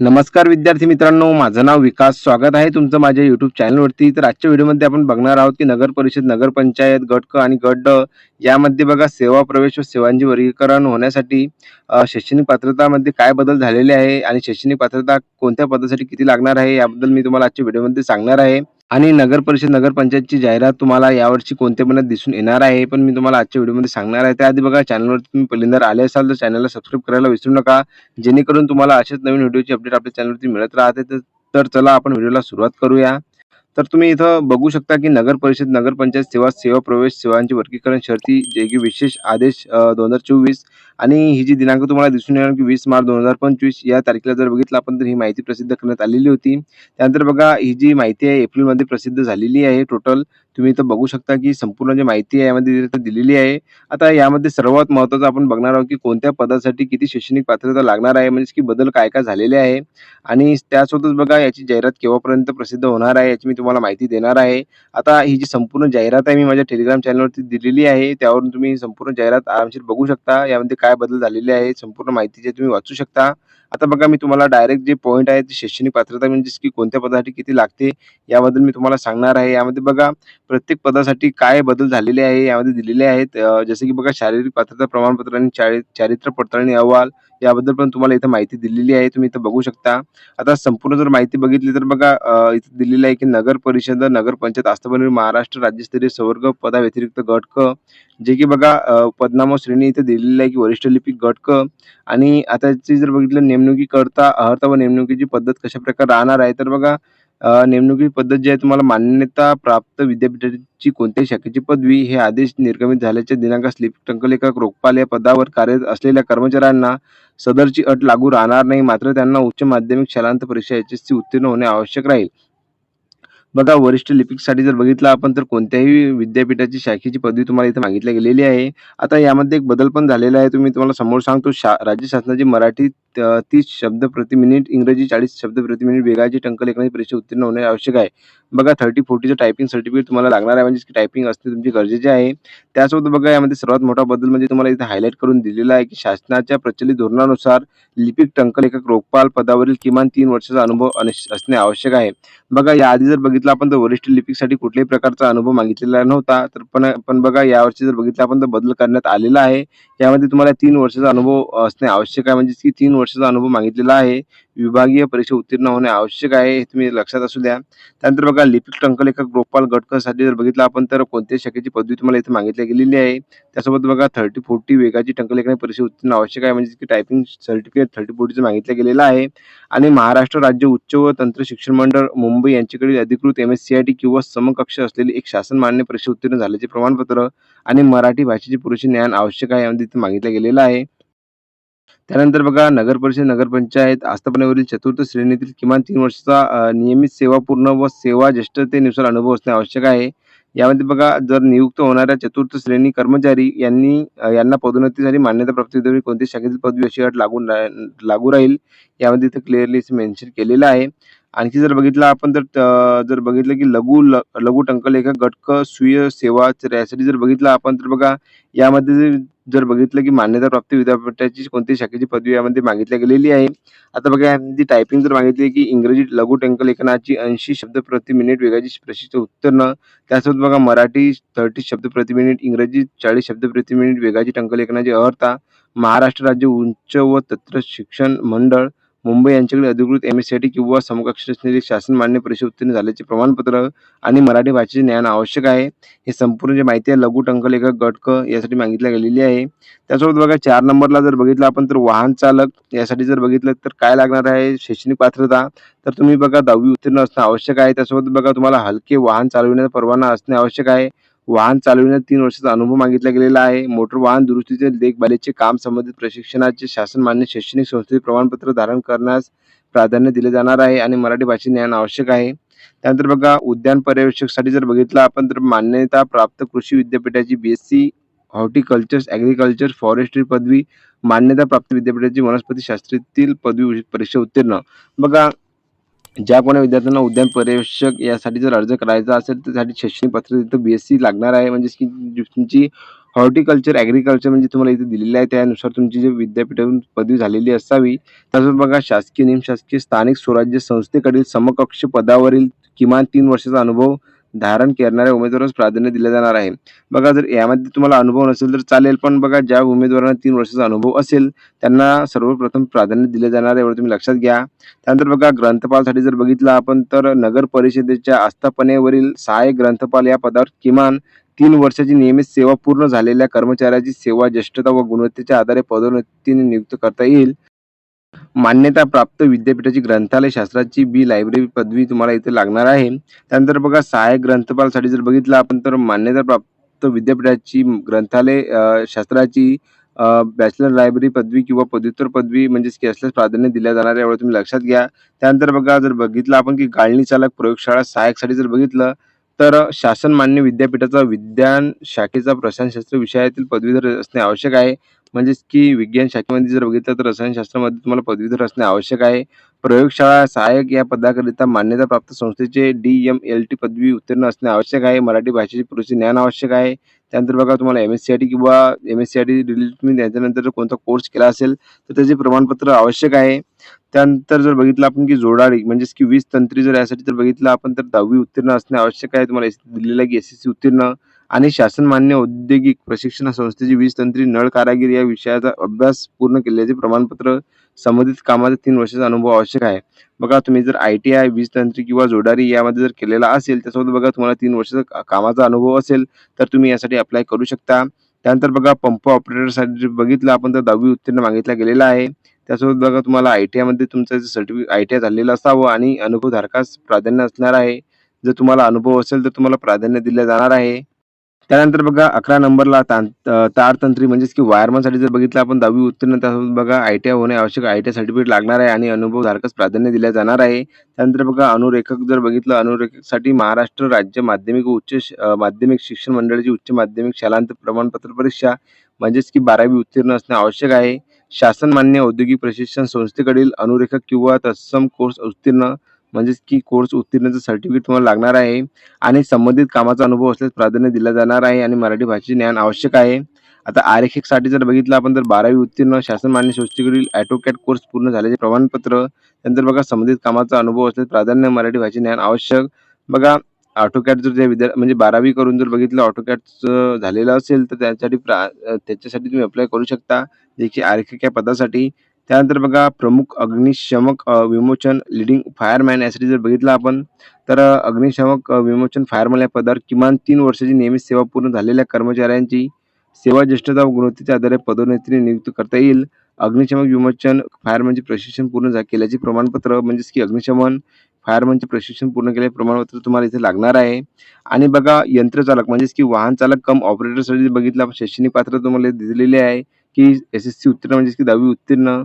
नमस्कार विद्यार्थी मित्रांनो माझं नाव विकास. स्वागत आहे तुमचं माझ्या युट्यूब चॅनलवरती तर आजच्या व्हिडिओमध्ये आपण बघणार आहोत की नगर परिषद नगर पंचायत गट क आणि गट ड यामध्ये बघा सेवा प्रवेश व सेवांचे वर्गीकरण होण्यासाठी शैक्षणिक पात्रतामध्ये काय बदल झालेले आहे आणि शैक्षणिक पात्रता कोणत्या पदासाठी किती लागणार आहे याबद्दल मी तुम्हाला आजच्या व्हिडिओमध्ये सांगणार आहे. आणि नगर परिषद नगरपंचायतची जाहिरात तुम्हाला यावर्षी कोणत्या महिन्यात दिसून येणार आहे पण मी तुम्हाला आजच्या व्हिडिओमध्ये सांगणार आहे. त्याआधी बघा चॅनलवर तुम्ही पहिल्यांदा आले असाल तर चॅनलला सबस्क्राईब करायला विसरू नका. जेणेकरून तुम्हाला अशाच नवीन व्हिडिओची अपडेट आपल्या चॅनलवरती मिळत राहते. तर चला आपण व्हिडिओला सुरुवात करूया. तर तुम्ही इथं बघू शकता की नगर परिषद नगरपंचायत सेवा सेवा प्रवेश सेवांचे वर्गीकरण शर्ती जे की विशेष आदेश दोन हजार चोवीस आणि ही जी दिनांक तुम्हाला दिसून येणार की वीस मार्च दोन हजार पंचवीस या तारखेला जर बघितलं आपण तर ही माहिती प्रसिद्ध करण्यात आलेली होती. त्यानंतर बघा ही जी माहिती आहे एप्रिलमध्ये प्रसिद्ध झालेली आहे टोटल तुम्ही इथं बघू शकता की संपूर्ण जी माहिती आहे यामध्ये दिलेली आहे. आता यामध्ये सर्वात महत्त्वाचं आपण बघणार आहोत की कोणत्या पदासाठी किती शैक्षणिक पात्रता लागणार आहे म्हणजे की बदल काय काय झालेले आहे. आणि त्यासोबतच बघा याची जाहिरात केव्हापर्यंत प्रसिद्ध होणार आहे याची मी तुम्हाला माहिती देणार आहे. आता ही जी संपूर्ण जाहिरात आहे मी माझ्या टेलिग्राम चॅनलवरती दिलेली आहे. त्यावरून तुम्ही संपूर्ण जाहिरात आरामशीर बघू शकता. यामध्ये काय बदल झालेले आहे संपूर्ण माहिती जे तुम्ही वाचू शकता. आता बघा मी तुम्हाला डायरेक्ट जे पॉईंट आहे ते शैक्षणिक पात्रता म्हणजे की कोणत्या पदासाठी किती लागते याबद्दल मी तुम्हाला सांगणार आहे. यामध्ये बघा प्रत्येक पदासाठी काय बदल झालेले आहे यामध्ये दिलेले आहेत. जसे की बघा शारीरिक पात्रता प्रमाणपत्र आणि चारि- पडताळणी अहवाल याबद्दल पण तुम्हाला इथं माहिती दिलेली आहे तुम्ही इथं बघू शकता. आता संपूर्ण जर माहिती बघितली तर बघा इथं दिलेलं आहे की नगर परिषद नगर पंचायत आस्थापन महाराष्ट्र राज्यस्तरीय संवर्ग पदाव्यतिरिक्त गट क जे की बघा पदनामा श्रेणी इथे दिलेली आहे की वरिष्ठ लिपिक गट क आणि आताची जर बघितलं नेमणुकीकरता अर्हता व नेमणुकीची पद्धत कशा प्रकारे राहणार आहे तर बघा नेमणुकी पद्धत जी आहे तुम्हाला मान्यता प्राप्त विद्यापीठाची कोणत्याही शाखेची पदवी हे आदेश निर्गमित झाल्याच्या दिनांकास लिपिक टंकलेखक रोखपाल या पदावर कार्यरत असलेल्या कर्मचाऱ्यांना सदरची अट लागू राहणार नाही. मात्र त्यांना उच्च माध्यमिक शालांत परीक्षा एच एस सी उत्तीर्ण होणे आवश्यक राहील. बघा वरिष्ठ लिपिकसाठी जर बघितलं आपण तर कोणत्याही विद्यापीठाची शाखेची पदवी तुम्हाला इथे मागितली गेलेली आहे. आता यामध्ये एक बदल पण झालेला आहे. तुम्ही तुम्हाला समोर सांगतो शा राज्य शासनाची मराठी त- तीस शब्द प्रति मिनिट इंग्रजी चाळीस शब्द प्रति मिनिट वेगाची टंकलेखनाची परीक्षा उत्तीर्ण होणे आवश्यक आहे. बघा थर्टी फोर्टीचं टायपिंग सर्टिफिकेट तुम्हाला लागणार आहे. म्हणजे टायपिंग असणे तुमची गरजेचे आहे. त्यासोबत बघा यामध्ये सर्वात मोठा बदल म्हणजे तुम्हाला इथे हायलाईट करून दिलेला आहे की शासनाच्या प्रचलित धोरणानुसार लिपिक टंकलेखक रोखपाल पदावरील किमान तीन वर्षाचा अनुभव असणे आवश्यक आहे. बघा याआधी जर बघितलं आपण तर वरिष्ठ लिपिकसाठी कुठल्याही प्रकारचा अनुभव मागितलेला नव्हता. तर पण पण बघा यावर्षी जर बघितलं आपण तर बदल करण्यात आलेला आहे. यामध्ये तुम्हाला तीन वर्षाचा अनुभव असणे आवश्यक आहे. म्हणजे की तीन वर्षाचा अनुभव मागितलेला आहे. विभागीय परीक्षा उत्तीर्ण होणे आवश्यक आहे हे तुम्ही लक्षात असू द्या. त्यानंतर बघा लिपिक टंकलेखक गोपाल गटकसाठी जर बघितलं आपण तर कोणत्याही शाखेची पदवी तुम्हाला इथे मागितली गेलेली आहे. त्यासोबत बघा थर्टी फोर्टी वेगाची टंकलेखन परीक्षा उत्तीर्ण आवश्यक आहे म्हणजे की टायपिंग सर्टिफिकेट थर्टी फोर्टीचं मागितलं गेलेलं आहे. आणि महाराष्ट्र राज्य उच्च व तंत्र शिक्षण मंडळ मुंबई यांच्याकडे अधिकृत M S C I T किंवा समकक्ष असलेली एक शासन मान्य परीक्षा उत्तीर्ण झाल्याचे प्रमाणपत्र आणि मराठी भाषेचे पुरेसे ज्ञान आवश्यक आहे यामध्ये इथे मागितलं गेलेलं आहे. त्यानंतर बघा नगर परिषद नगरपंचायत आस्थापनेवरील चतुर्थ श्रेणीतील किमान तीन वर्षाचा नियमित सेवा पूर्ण व सेवा ज्येष्ठतेनुसार अनुभव असणे आवश्यक आहे. यामध्ये बघा जर नियुक्त होणाऱ्या चतुर्थ श्रेणी कर्मचारी यांनी यांना पदोन्नतीसाठी मान्यताप्राप्त विद्यापीठ कोणत्या शाखेतील पदवी अशी अट लागू लागू राहील. यामध्ये इथं क्लिअरली मेन्शन केलेलं आहे. आणखी जर बघितलं आपण तर जर बघितलं की लघु ल- लघु टंकलेखक गटक स्वीय सेवा यासाठी जर बघितलं आपण तर बघा यामध्ये जर- बघितलं की मान्यताप्राप्त विद्यापीठाची कोणत्याही शाखेची पदवी यामध्ये मागितली गेलेली आहे. आता बघा यामध्ये टायपिंग जर मागितली की इंग्रजी लघु टंकलेखनाची ऐंशी शब्द प्रति मिनिट वेगाची प्रशिष्ट उत्तीर्ण. त्यासोबत बघा मराठी थर्टी शब्द प्रति मिनिट इंग्रजी चाळीस शब्द प्रति मिनिट वेगाची टंकलेखनाची अर्हता महाराष्ट्र राज्य उच्च व तंत्र शिक्षण मंडळ. मुंबई यांच्याकडे अधिकृत एम एस सी टी किंवा समकक्ष असलेली शासन मान्य परीक्षा उत्तीर्ण झाल्याचे प्रमाणपत्र आणि मराठी भाषेचे ज्ञान आवश्यक आहे. हे संपूर्ण जे माहिती आहे लघु टंकलेखक गटक यासाठी मागितल्या गेलेली आहे. त्यासोबत बघा चार नंबरला जर बघितलं आपण तर वाहन चालक यासाठी जर बघितलं तर काय लागणार आहे? शैक्षणिक पात्रता. तर तुम्ही बघा दहावी उत्तीर्ण असणं आवश्यक आहे. त्यासोबत बघा तुम्हाला हलके वाहन चालविण्याचा परवाना असणे आवश्यक आहे. वाहन चालविण्यात तीन वर्षाचा अनुभव मागितला गेलेला आहे. मोटर वाहन दुरुस्तीचे देखभालीचे काम संबंधित प्रशिक्षणाचे शासन मान्य शैक्षणिक संस्थेचे प्रमाणपत्र धारण करण्यास प्राधान्य दिले जाणार आहे आणि मराठी भाषेत ज्ञान आवश्यक आहे. त्यानंतर बघा उद्यान पर्यवेक्षकसाठी जर बघितलं आपण तर मान्यता प्राप्त कृषी विद्यापीठाची B C horticulture agriculture forestry पदवी मान्यता प्राप्त विद्यापीठाची वनस्पती शास्त्रातील पदवी परीक्षा उत्तीर्ण. बघा ज्या कोणा विद्यार्थ्यांना उद्यान पर्यवेक्षक यासाठी जर अर्ज करायचा असेल तर त्यासाठी शैक्षणिक पात्रता तिथं बी एस सी लागणार आहे. म्हणजेच की तुमची हॉर्टिकल्चर ॲग्रिकल्चर म्हणजे तुम्हाला इथे दिलेलं आहे. त्यानुसार तुमची जे विद्यापीठातून पदवी झालेली असावी. तसंच बघा शासकीय निमशासकीय स्थानिक स्वराज्य संस्थेकडील समकक्ष पदावरील किमान तीन वर्षाचा अनुभव धारण करणाऱ्या उमेदवारास प्राधान्य दिले जाणार आहे. बघा जर यामध्ये तुम्हाला अनुभव नसेल तर चालेल पण बघा ज्या उमेदवारांना तीन वर्षाचा अनुभव असेल त्यांना सर्वप्रथम प्राधान्य दिले जाणार आहे एवढं तुम्ही लक्षात घ्या. त्यानंतर बघा ग्रंथपालसाठी जर बघितलं आपण तर नगर परिषदेच्या आस्थापनेवरील सहाय्यक ग्रंथपाल या पदावर किमान तीन वर्षाची नियमित सेवा पूर्ण झालेल्या कर्मचाऱ्याची सेवा ज्येष्ठता व गुणवत्तेच्या आधारे पदोन्नतीने नियुक्त करता येईल. मान्यताप्राप्त विद्यापीठाची ग्रंथालय शास्त्राची बी लायब्ररी पदवी तुम्हाला इथे लागणार आहे. त्यानंतर बघा सहाय्यक ग्रंथपालसाठी जर बघितलं आपण तर मान्यताप्राप्त विद्यापीठाची ग्रंथालय शास्त्राची बॅचलर लायब्ररी पदवी किंवा पदव्युत्तर पदवी म्हणजेच की असल्यास प्राधान्य दिल्या जाणार आहे एवढं तुम्ही लक्षात घ्या. त्यानंतर बघा जर बघितलं आपण की गाळणी चालक प्रयोगशाळा सहाय्यकसाठी जर बघितलं तर शासन मान्य विद्यापीठाचा विज्ञान शाखेचा रसायनशास्त्र विषयातील पदवीधर असणे आवश्यक आहे. म्हणजेच की विज्ञान शाखेमध्ये जर बघितलं तर रसायनशास्त्रामध्ये तुम्हाला पदवीधर असणे आवश्यक आहे. प्रयोगशाळा सहाय्यक या पदाकरिता मान्यताप्राप्त संस्थेचे डी एम एल टी पदवी उत्तीर्ण असणे आवश्यक आहे. मराठी भाषेचे पुरेसे ज्ञान आवश्यक आहे. त्यानंतर बघा तुम्हाला M S C I T किंवा M S C I T related तुम्ही त्याच्यानंतर जर कोणता कोर्स केला असेल तर त्याचे प्रमाणपत्र आवश्यक आहे. त्यानंतर जर बघितलं आपण की जोडाळी म्हणजेच की वीज तंत्री जर यासाठी जर बघितलं आपण तर दहावी उत्तीर्ण असणे आवश्यक आहे. तुम्हाला एस- दिलेलं आहे की एस एस सी उत्तीर्ण. आणि शासन मान्य औद्योगिक प्रशिक्षण संस्थेची वीज तंत्री नळ कारागीर या विषयाचा अभ्यास पूर्ण केल्याचे प्रमाणपत्र संबंधित कामाचा तीन वर्षाचा अनुभव आवश्यक आहे. बघा तुम्ही जर आय टी आय वीज तंत्री किंवा जोडारी यामध्ये जर केलेला असेल त्यासोबत बघा तुम्हाला तीन वर्षाचा कामाचा अनुभव असेल तर तुम्ही यासाठी अप्लाय करू शकता. त्यानंतर बघा पंप ऑपरेटरसाठी जर बघितलं आपण तर दहावी उत्तीर्ण मागितला गेलेला आहे. त्यासोबत बघा तुम्हाला आय टी आयमध्ये तुमचं सर्टिफिकेट आय टी आय झालेलं असावं आणि अनुभवधारकास प्राधान्य असणार आहे. जर तुम्हाला अनुभव असेल तर तुम्हाला प्राधान्य दिलं जाणार आहे. त्यानंतर बघा अकरा नंबरला तां अ, तारतंत्री म्हणजेच की वायरमनसाठी जर बघितलं आपण दहावी उत्तीर्ण त्यासोबत बघा आय टी आय होणे आवश्यक आय टी आय सर्टिफिकेट लागणार आहे आणि अनुभवधारकास प्राधान्य दिले जाणार आहे. त्यानंतर बघा अनुरेखक जर बघितलं अनुरेखकसाठी महाराष्ट्र राज्य माध्यमिक व उच्च माध्यमिक शिक्षण मंडळाची उच्च माध्यमिक शालांत प्रमाणपत्र परीक्षा म्हणजेच की बारावी उत्तीर्ण असणे आवश्यक आहे. शासन मान्य औद्योगिक प्रशिक्षण संस्थेकडील अनुरेखक किंवा तत्सम कोर्स उत्तीर्ण म्हणजेच की कोर्स उत्तीर्णचं सर्टिफिकेट तुम्हाला लागणार आहे आणि संबंधित कामाचा अनुभव असल्यास प्राधान्य दिला जाणार आहे आणि मराठी भाषेचे ज्ञान आवश्यक आहे. आता आरेखकसाठी जर बघितलं आपण तर बारावी उत्तीर्ण शासन मान्य संस्थेकडील ॲटोकॅट कोर्स पूर्ण झाल्याचे प्रमाणपत्र त्यानंतर बघा संबंधित कामाचा अनुभव असल्यास प्राधान्य मराठी भाषेचे ज्ञान आवश्यक. बघा ऑटोकॅट जर त्या विद्या म्हणजे बारावी करून जर बघितलं ऑटोकॅटचं झालेलं असेल तर त्यासाठी प्रा त्याच्यासाठी तुम्ही अप्लाय करू शकता. जे की आरेखक या पदासाठी. त्यानंतर बघा प्रमुख अग्निशमक विमोचन लिडिंग फायरमॅन यासाठी जर बघितलं आपण तर अग्निशमक विमोचन फायरमॅन या पदावर किमान तीन वर्षाची नियमित सेवा पूर्ण झालेल्या कर्मचाऱ्यांची सेवा ज्येष्ठता व गुणवत्तेच्या आधारे पदोन्नतीने नियुक्त करता येईल. अग्निशमक विमोचन फायरमॅनचे प्रशिक्षण पूर्ण झा केल्याचे प्रमाणपत्र म्हणजेच की अग्निशमन फायरमॅनचे प्रशिक्षण पूर्ण केले प्रमाणपत्र तुम्हाला इथे लागणार आहे. आणि बघा यंत्रचालक म्हणजेच की वाहन चालक कम ऑपरेटरसाठी बघितलं आपण शैक्षणिक पात्र तुम्हाला दिलेले आहे. की एस एस सी उत्तीर्ण म्हणजेच की दहावी उत्तीर्ण.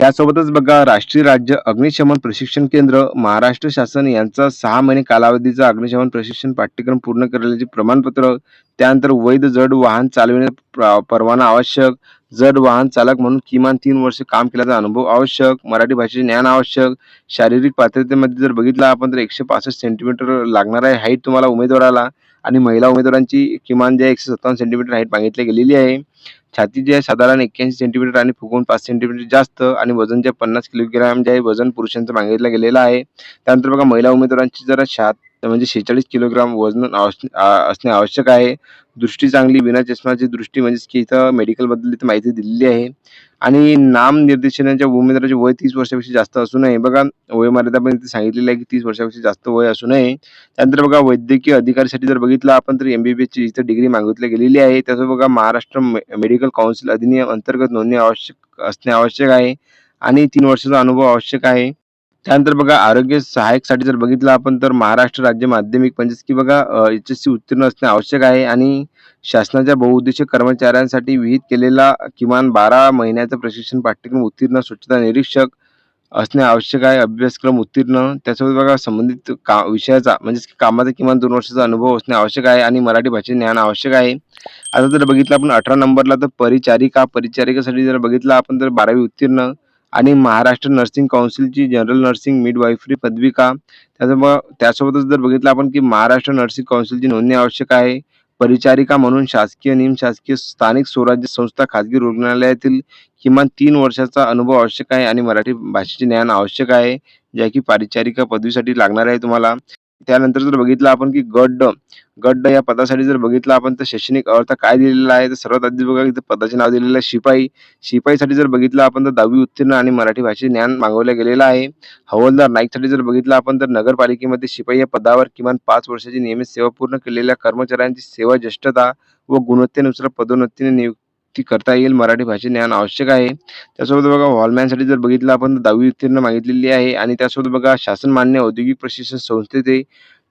त्यासोबतच बघा राष्ट्रीय राज्य अग्निशमन प्रशिक्षण केंद्र महाराष्ट्र शासन यांचा सहा महिने कालावधीचा अग्निशमन प्रशिक्षण पाठ्यक्रम पूर्ण करण्याचे प्रमाणपत्र. त्यानंतर वैध जड वाहन चालविण्यास परवाना आवश्यक. जड वाहन चालक म्हणून किमान तीन वर्ष काम केल्याचा अनुभव आवश्यक. मराठी भाषेचे ज्ञान आवश्यक. शारीरिक पात्रतेमध्ये जर बघितलं आपण तर एकशे पासष्ट सेंटीमीटर लागणार आहे. हाईट तुम्हाला उमेदवाराला आणि महिला उमेदवारांची किमान जे एकशे सत्तावन्न सेंटीमीटर हाईट मागितली गेलेली आहे. छाती जे आहे साधारण एक्क्याऐंशी सेंटीमीटर आणि फुगवून पाच सेंटीमीटर जास्त आणि वजन जे पन्नास किलोग्राम जे आहे वजन पुरुषांचं मागितलं गेलेलं आहे. त्यानंतर बघा महिला उमेदवारांची जरा शात म्हणजे शेहेचाळीस किलोग्राम वजन असणे आवश्यक आहे. दृष्टी चांगली बिना चष्माची दृष्टी म्हणजेच की इथं मेडिकलबद्दल इथं माहिती दिलेली आहे. आणि नाम निर्देशनाच्या उमेदवाराचे वय तीस वर्षापेक्षा जास्त असू नये. बघा वयमर्यादा पण इथे सांगितलेली आहे की तीस वर्षापेक्षा जास्त वय असू नये. त्यानंतर बघा वैद्यकीय अधिकारीसाठी जर बघितलं आपण तर एम बी बी एसची इथं डिग्री मागितली गेलेली आहे. त्याचं बघा महाराष्ट्र मे- मेडिकल काउन्सिल अधिनियम अंतर्गत नोंदणी आवश्यक असणे आवश्यक आहे. आणि तीन वर्षाचा अनुभव आवश्यक आहे. त्यानंतर बघा आरोग्य सहाय्यकसाठी जर बघितलं आपण तर महाराष्ट्र राज्य माध्यमिक म्हणजेच की बघा एच एस सी उत्तीर्ण असणे आवश्यक आहे आणि शासनाच्या बहुउद्देशीय कर्मचाऱ्यांसाठी विहित केलेला किमान बारा महिन्याचं प्रशिक्षण पाठ्यक्रम उत्तीर्ण स्वच्छता निरीक्षक असणे आवश्यक आहे अभ्यासक्रम उत्तीर्ण. त्यासोबत बघा संबंधित का विषयाचा म्हणजेच की कामाचा किमान दोन वर्षाचा अनुभव असणे आवश्यक आहे आणि मराठी भाषेचे ज्ञान आवश्यक आहे. आता जर बघितलं आपण अठरा नंबरला तर परिचारिका परिचारिकेसाठी जर बघितलं आपण तर बारावी उत्तीर्ण. आणि महाराष्ट्र नर्सिंग काउन्सिलची जनरल नर्सिंग मिडवाईफरी पदविका. त्याच्यामुळं त्यासोबतच जर बघितलं आपण की महाराष्ट्र नर्सिंग काउन्सिलची नोंदणी आवश्यक आहे. परिचारिका म्हणून शासकीय निमशासकीय स्थानिक स्वराज्य संस्था खाजगी रुग्णालयातील किमान तीन वर्षाचा अनुभव आवश्यक आहे आणि मराठी भाषेचे ज्ञान आवश्यक आहे. ज्या की परिचारिका पदवीसाठी लागणार आहे तुम्हाला. त्यानंतर जर बघितलं आपण की गड्ड गड्ड या पदासाठी जर बघितलं आपण तर शैक्षणिक अर्थ काय दिलेला आहे? तर सर्वात आधी बघा इथं पदाचे नाव दिलेलं आहे शिपाई. शिपाईसाठी जर बघितलं आपण तर दहावी उत्तीर्ण आणि मराठी भाषेचे ज्ञान मागवलं गेलेलं आहे. हवालदार नाईकसाठी जर बघितलं आपण तर नगरपालिकेमध्ये शिपाई या पदावर किमान पाच वर्षाची नियमित सेवा पूर्ण केलेल्या कर्मचाऱ्यांची सेवा ज्येष्ठता व गुणवत्तेनुसार पदोन्नतीने नियुक्त ती करता येईल. मराठी भाषे ज्ञान आवश्यक आहे. त्यासोबत बघा हॉलमॅनसाठी जर बघितलं आपण तर दहावी उत्तीर्ण मागितलेली आहे. आणि त्यासोबत बघा शासन मान्य औद्योगिक प्रशिक्षण संस्थेचे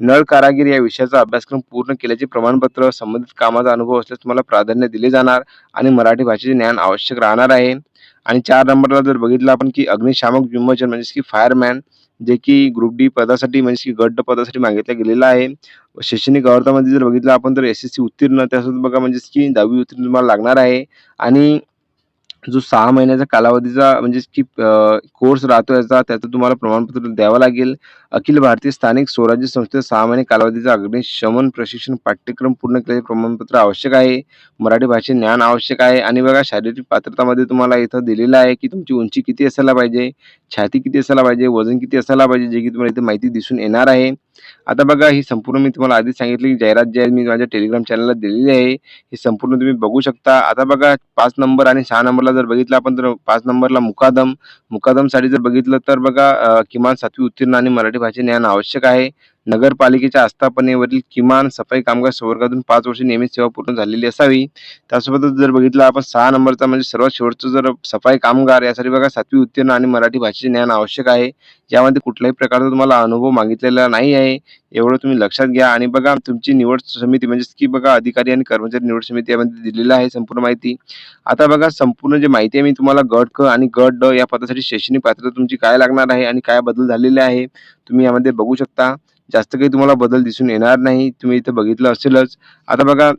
नळ कारागीर या विषयाचा अभ्यासक्रम पूर्ण केल्याचे प्रमाणपत्र संबंधित कामाचा अनुभव असल्यास तुम्हाला प्राधान्य दिले जाणार आणि मराठी भाषेचे ज्ञान आवश्यक राहणार आहे. आणि चार नंबरला जर बघितलं आपण की अग्निशामक विमोचन म्हणजेच की फायरमॅन जे की ग्रुप डी पदासाठी म्हणजे की गट पदासाठी मागितलं गेलेलं आहे. शैक्षणिक अर्थामध्ये जर बघितलं आपण तर एस एस सी उत्तीर्ण त्यासोबत बघा म्हणजे की दहावी उत्तीर्ण तुम्हाला लागणार आहे. आणि जो सहा महिन्याचा कालावधीचा म्हणजे की कोर्स राहतो याचा त्याचं तुम्हाला प्रमाणपत्र द्यावं लागेल. अखिल भारतीय स्थानिक स्वराज्य संस्थेत सहा महिने कालावधीचा अग्निशमन प्रशिक्षण पाठ्यक्रम पूर्ण केल्याचे प्रमाणपत्र आवश्यक आहे. मराठी भाषेत ज्ञान आवश्यक आहे. आणि बघा शारीरिक पात्रतामध्ये तुम्हाला इथं दिलेलं आहे की तुमची उंची किती असायला पाहिजे छाती किती असायला पाहिजे वजन किती असायला पाहिजे जे की तुम्हाला इथे माहिती दिसून येणार आहे. आता बघा ही संपूर्ण मी तुम्हाला आधीच सांगितली की जाहिरात जी आहे मी माझ्या टेलिग्राम चॅनलला दिलेली आहे. ही संपूर्ण तुम्ही बघू शकता. आता बघा पाच नंबर आणि सहा नंबरला जर बघितलं आपण तर पाच नंबरला मुकादम. मुकादमसाठी जर बघितलं तर बघा किमान सातवी उत्तीर्ण आणि मराठी भाषे ज्ञान आवश्यक आहे. नगरपालिकेच्या आस्थापनेवरील किमान सफाई कामगार संवर्गातून पाच वर्षे नियमित सेवा पूर्ण झालेली असावी. त्यासोबतच जर बघितलं आपण सहा नंबरचा म्हणजे सर्वात शेवटचं जर सफाई कामगार यासाठी बघा सातवी उत्तीर्ण आणि मराठी भाषेचे ज्ञान आवश्यक आहे. यामध्ये कुठल्याही प्रकारचा तुम्हाला अनुभव मागितलेला नाही आहे. एवढं तुम्ही लक्षात घ्या आणि बघा तुमची निवड समिती म्हणजेच की बघा अधिकारी आणि कर्मचारी निवड समिती यामध्ये दिलेलं आहे संपूर्ण माहिती. आता बघा संपूर्ण जे माहिती आहे मी तुम्हाला गट क आणि गट ड या पदासाठी शैक्षणिक पात्रता तुमची काय लागणार आहे आणि काय बदल झालेले आहे तुम्ही यामध्ये बघू शकता. जास्त काही तुम्हाला बदल दिसून येणार नाही. तुम्ही इथं बघितलं असेलच. आता बघा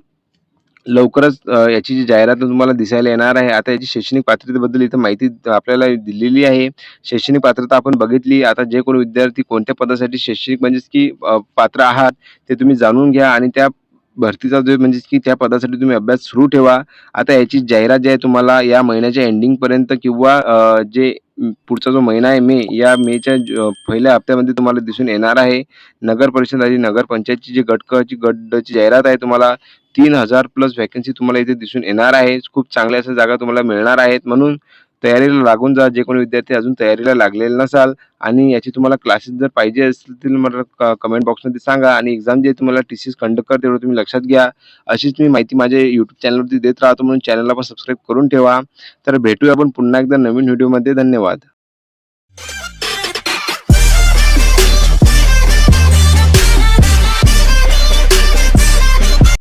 लवकरच याची जी जाहिरात तुम्हाला दिसायला येणार आहे. आता याची शैक्षणिक पात्रतेबद्दल इथं माहिती आपल्याला दिलेली आहे. शैक्षणिक पात्रता आपण बघितली. आता जे कोणी विद्यार्थी कोणत्या पदासाठी शैक्षणिक म्हणजेच की पात्र आहात ते तुम्ही जाणून घ्या आणि त्या भरतीचा जो म्हणजे की त्या पदासाठी तुम्ही अभ्यास सुरू ठेवा. आता याची जाहिरात जी आहे तुम्हाला या महिन्याच्या एंडिंगपर्यंत किंवा जे पुढचा जो महिना आहे मे या मेच्या पहिल्या हप्त्यामध्ये तुम्हाला दिसून येणार आहे. नगर परिषद आणि नगर पंचायतची जी गटकची गटची जाहिरात आहे तुम्हाला तीन हजार प्लस व्हॅकन्सी तुम्हाला इथे दिसून येणार आहे. खूप चांगल्या अशा जागा तुम्हाला मिळणार आहेत. म्हणून तयारीला लागून जा जे कोणी विद्यार्थी अजून तयारीला लागलेले नसाल आणि याची तुम्हाला क्लासेस जर पाहिजे असतील मला कमेंट बॉक्समध्ये सांगा आणि एक्झाम जे तुम्हाला टी सी कंडक्ट कर तेवढं तुम्ही लक्षात घ्या. अशीच मी माहिती माझ्या यूट्यूब चॅनलवरती देत राहतो म्हणून चॅनलला पण सबस्क्राईब करून ठेवा. तर भेटूया आपण पुन्हा एकदा नवीन व्हिडिओमध्ये धन्यवाद.